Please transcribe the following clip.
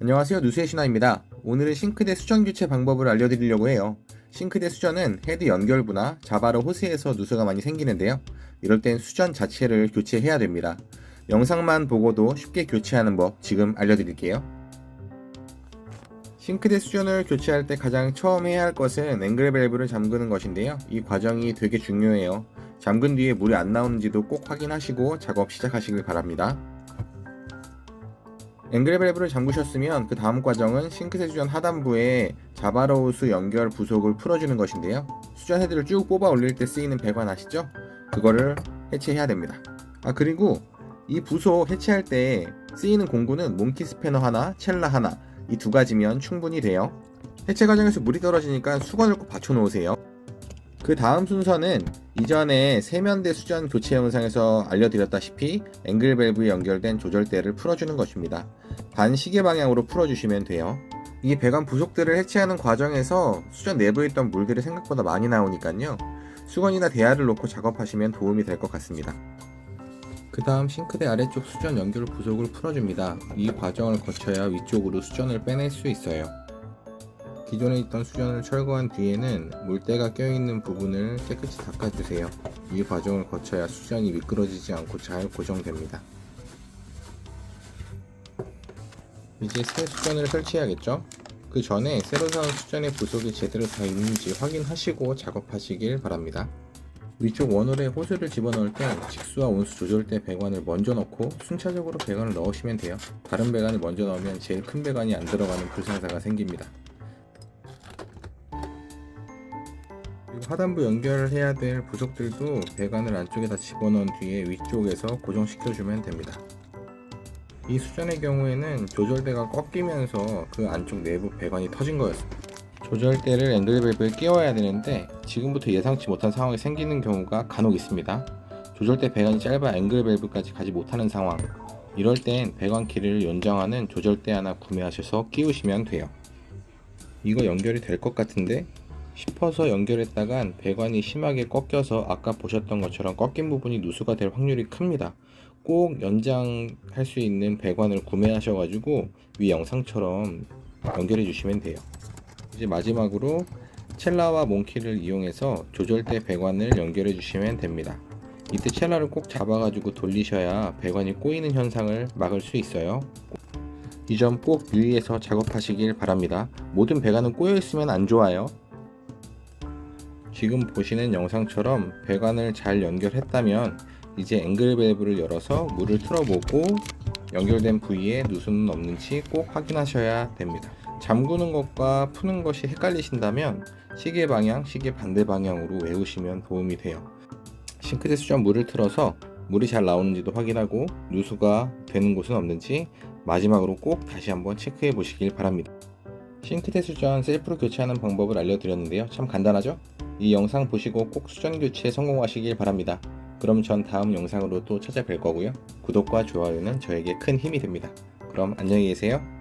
안녕하세요 누수의 신화입니다. 오늘은 싱크대 수전 교체 방법을 알려드리려고 해요. 싱크대 수전은 헤드 연결부나 자바로 호스에서 누수가 많이 생기는데요. 이럴 땐 수전 자체를 교체해야 됩니다. 영상만 보고도 쉽게 교체하는 법 지금 알려드릴게요. 싱크대 수전을 교체할 때 가장 처음 해야 할 것은 앵글 밸브를 잠그는 것인데요. 이 과정이 되게 중요해요. 잠근 뒤에 물이 안 나오는지도 꼭 확인하시고 작업 시작하시길 바랍니다. 앵글 밸브를 잠그셨으면 그 다음 과정은 싱크대 수전 하단부에 자바로우스 연결 부속을 풀어주는 것인데요. 수전 헤드를 쭉 뽑아 올릴 때 쓰이는 배관 아시죠? 그거를 해체해야 됩니다. 아 그리고 이 부속 해체할 때 쓰이는 공구는 몽키 스패너 하나, 첼라 하나 이 두 가지면 충분히 돼요. 해체 과정에서 물이 떨어지니까 수건을 꼭 받쳐 놓으세요. 그 다음 순서는 이전에 세면대 수전 교체 영상에서 알려드렸다시피 앵글 밸브에 연결된 조절대를 풀어주는 것입니다. 반시계 방향으로 풀어주시면 돼요. 이게 배관 부속들을 해체하는 과정에서 수전 내부에 있던 물들이 생각보다 많이 나오니까요. 수건이나 대야를 놓고 작업하시면 도움이 될 것 같습니다. 그 다음 싱크대 아래쪽 수전 연결 부속을 풀어줍니다. 이 과정을 거쳐야 위쪽으로 수전을 빼낼 수 있어요. 기존에 있던 수전을 철거한 뒤에는 물때가 껴있는 부분을 깨끗이 닦아주세요. 이 과정을 거쳐야 수전이 미끄러지지 않고 잘 고정됩니다. 이제 새 수전을 설치해야겠죠? 그 전에 새로 사온 수전의 부속이 제대로 다 있는지 확인하시고 작업하시길 바랍니다. 위쪽 원홀에 호스를 집어넣을 때 직수와 온수 조절대 배관을 먼저 넣고 순차적으로 배관을 넣으시면 돼요. 다른 배관을 먼저 넣으면 제일 큰 배관이 안 들어가는 불상사가 생깁니다. 하단부 연결을 해야 될 부속들도 배관을 안쪽에다 집어넣은 뒤에 위쪽에서 고정시켜주면 됩니다. 이 수전의 경우에는 조절대가 꺾이면서 그 안쪽 내부 배관이 터진 거였습니다. 조절대를 앵글 밸브에 끼워야 되는데 지금부터 예상치 못한 상황이 생기는 경우가 간혹 있습니다. 조절대 배관이 짧아 앵글 밸브까지 가지 못하는 상황. 이럴 땐 배관 길이를 연장하는 조절대 하나 구매하셔서 끼우시면 돼요. 이거 연결이 될 것 같은데 싶어서 연결했다간 배관이 심하게 꺾여서 아까 보셨던 것처럼 꺾인 부분이 누수가 될 확률이 큽니다. 꼭 연장할 수 있는 배관을 구매하셔가지고 위 영상처럼 연결해 주시면 돼요. 이제 마지막으로 첼라와 몽키를 이용해서 조절대 배관을 연결해 주시면 됩니다. 이때 첼라를 꼭 잡아가지고 돌리셔야 배관이 꼬이는 현상을 막을 수 있어요. 이 점 꼭 유의해서 작업하시길 바랍니다. 모든 배관은 꼬여 있으면 안 좋아요. 지금 보시는 영상처럼 배관을 잘 연결했다면 이제 앵글 밸브를 열어서 물을 틀어보고 연결된 부위에 누수는 없는지 꼭 확인하셔야 됩니다. 잠그는 것과 푸는 것이 헷갈리신다면 시계 방향, 시계 반대 방향으로 외우시면 도움이 돼요. 싱크대 수전 물을 틀어서 물이 잘 나오는지도 확인하고 누수가 되는 곳은 없는지 마지막으로 꼭 다시 한번 체크해 보시길 바랍니다. 싱크대 수전 셀프로 교체하는 방법을 알려드렸는데요. 참 간단하죠? 이 영상 보시고 꼭 수전 교체에 성공하시길 바랍니다. 그럼 전 다음 영상으로 또 찾아뵐 거고요. 구독과 좋아요는 저에게 큰 힘이 됩니다. 그럼 안녕히 계세요.